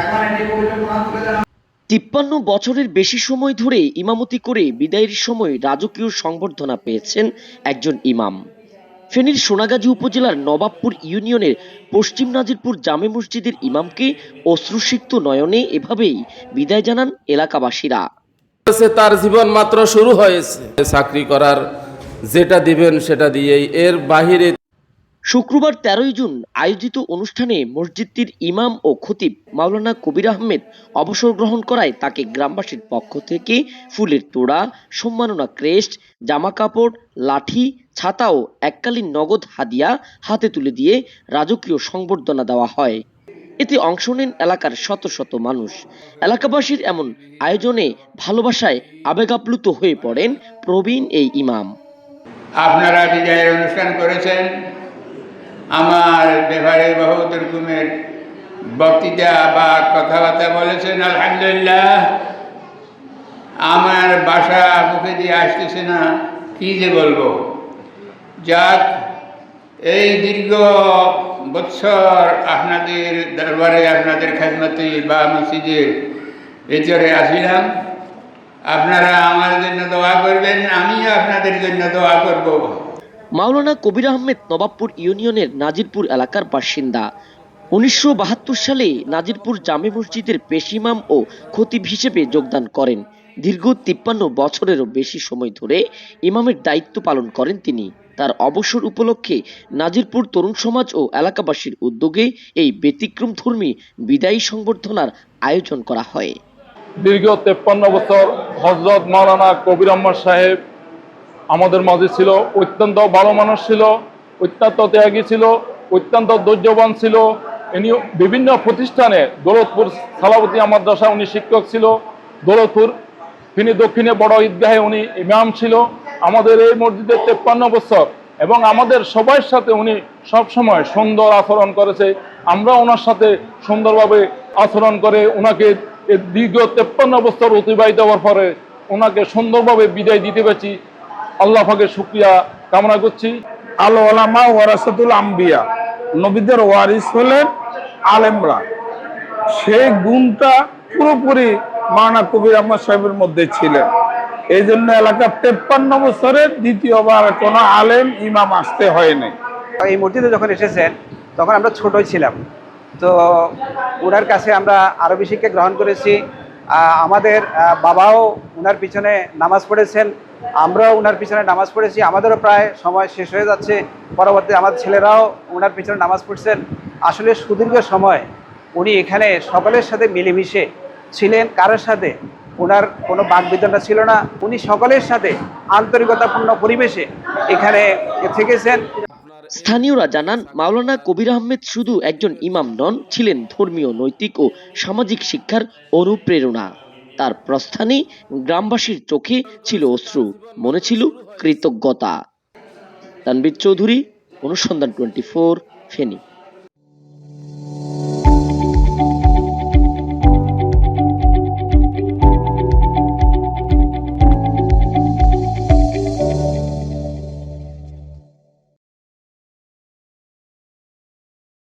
এখন এটি তুলে তিপ্পান্ন বছরের বেশি সময় ধরে ইমামতি করে বিদায়ের সময় রাজকীয় সংবর্ধনা পেয়েছেন একজন ইমাম। ফেনীর সোনাগাজী উপজেলার নবাবপুর ইউনিয়নের পশ্চিম নাজিরপুর জামে মসজিদের ইমামকে অশ্রুসিক্ত নয়নে এভাবেই বিদায় জানান এলাকাবাসীরা। তার জীবন মাত্র শুরু হয়েছে। চাকরি করার যেটা দিবেন সেটা দিয়েই এর বাহিরে শুক্রবার তেরোই জুন আয়োজিত অনুষ্ঠানে মসজিদটির ইমাম ও খতিব মাওলানা কবির আহমেদ অবসর গ্রহণ করায় তাকে গ্রামবাসীর পক্ষ থেকে ফুলের তোড়া, সম্মাননা ক্রেস্ট জামা কাপড় লাঠি, ছাতা ও এককালীন নগদ হাদিয়া হাতে তুলে দিয়ে রাজকীয় সংবর্ধনা দেওয়া হয়। এতে অংশ নেন এলাকার শত শত মানুষ। এলাকাবাসীর এমন আয়োজনে ভালোবাসায় আবেগাপ্লুত হয়ে পড়েন প্রবীণ এই ইমাম। আপনারা বিজয়ের অনুষ্ঠান করেছেন। আমার ব্যাপারে বহুত রকমের বক্তৃতা বা কথাবার্তা বলেছেন, আলহামদুলিল্লাহ। আমার বাসা মুখে দিয়ে আসতেছে না, কী যে বলব? যাক, এই দীর্ঘ বৎসর আপনাদের দরবারে, আপনাদের খেদমতি বা মসজিদের ভিতরে আসিলাম। আপনারা আমার জন্য দোয়া করবেন, আমিও আপনাদের জন্য দোয়া করব। মাওলানা কবির আহমেদ নবাবপুর ইউনিয়নের নাজিরপুর এলাকার বাসিন্দা। উনিশশো বাহাত্তর সালে নাজিরপুর জামে মসজিদের পেশিমাম ও খতিব হিসেবে যোগদান করেন। দীর্ঘ তিপ্পান্ন বছরেরও বেশি সময় ধরে ইমামের দায়িত্ব পালন করেন তিনি। তার অবসর উপলক্ষে নাজিরপুর তরুণ সমাজ ও এলাকাবাসীর উদ্যোগে এই ব্যতিক্রম ধর্মী বিদায়ী সংবর্ধনার আয়োজন করা হয়। দীর্ঘ তেপ্পান্ন বছর হজরত মাওলানা কবির আহমদ সাহেব আমাদের মাঝে ছিল, অত্যন্ত ভালো মানুষ ছিল, অত্যন্ত ত্যাগী ছিল, অত্যন্ত ধৈর্যবান ছিল। ইনি বিভিন্ন প্রতিষ্ঠানে, দৌলতপুর সালাবতী মাদ্রাসা উনি শিক্ষক ছিল, দৌলতপুর, তিনি দক্ষিণে বড় ঈদগাহে উনি ইমাম ছিল। আমাদের এই মসজিদের তেপ্পান্ন বছর এবং আমাদের সবার সাথে উনি সবসময় সুন্দর আচরণ করেছে। আমরা ওনার সাথে সুন্দরভাবে আচরণ করে ওনাকে দীর্ঘ তেপ্পান্ন বছর অতিবাহিত হওয়ার পরে ওনাকে সুন্দরভাবে বিদায় দিতে পেরেছি। আল্লাহ ফাঁকে শুক্রিয়া কামনা করছি। আল ওলামা ওয়ারাসাতুল আম্বিয়া নবীদের ওয়ারিস হলেন আলেমরা। সেই গুণটা পুরোপুরি মানা কবির আহমদ সাহেবের মধ্যে ছিলেন। এই জন্য এলাকার তেপ্পান্ন বছরের দ্বিতীয়বার কোনো আলেম ইমাম আসতে হয়নি। এই মসজিদে যখন এসেছেন তখন আমরা ছোটই ছিলাম। তো ওনার কাছে আমরা আরবি শিক্ষা গ্রহণ করেছি আমাদের বাবাও ওনার পিছনে নামাজ পড়েছেন, আমরাও ওনার পিছনে নামাজ পড়েছি, আমাদেরও প্রায় সময় শেষ হয়ে যাচ্ছে, পরবর্তী আমাদের ছেলেরাও ওনার পিছনে নামাজ পড়ছেন। আসলে সুদীর্ঘ সময় উনি এখানে সকলের সাথে মিলেমিশে ছিলেন, কারোর সাথে ওনার কোনো বাকবিতণ্ডা ছিল না, উনি সকলের সাথে আন্তরিকতাপূর্ণ পরিবেশে এখানে থেকেছেন। স্থানীয়রা জানান, মাওলানা কবির আহমেদ শুধু একজন ইমাম নন, ছিলেন ধর্মীয়, নৈতিক ও সামাজিক শিক্ষার অনুপ্রেরণা। তার প্রস্থানে গ্রামবাসীর চোখে ছিল অশ্রু, মনে ছিল কৃতজ্ঞতা। তানবীর চৌধুরী, অনুসন্ধান টোয়েন্টি ফোর, ফেনী।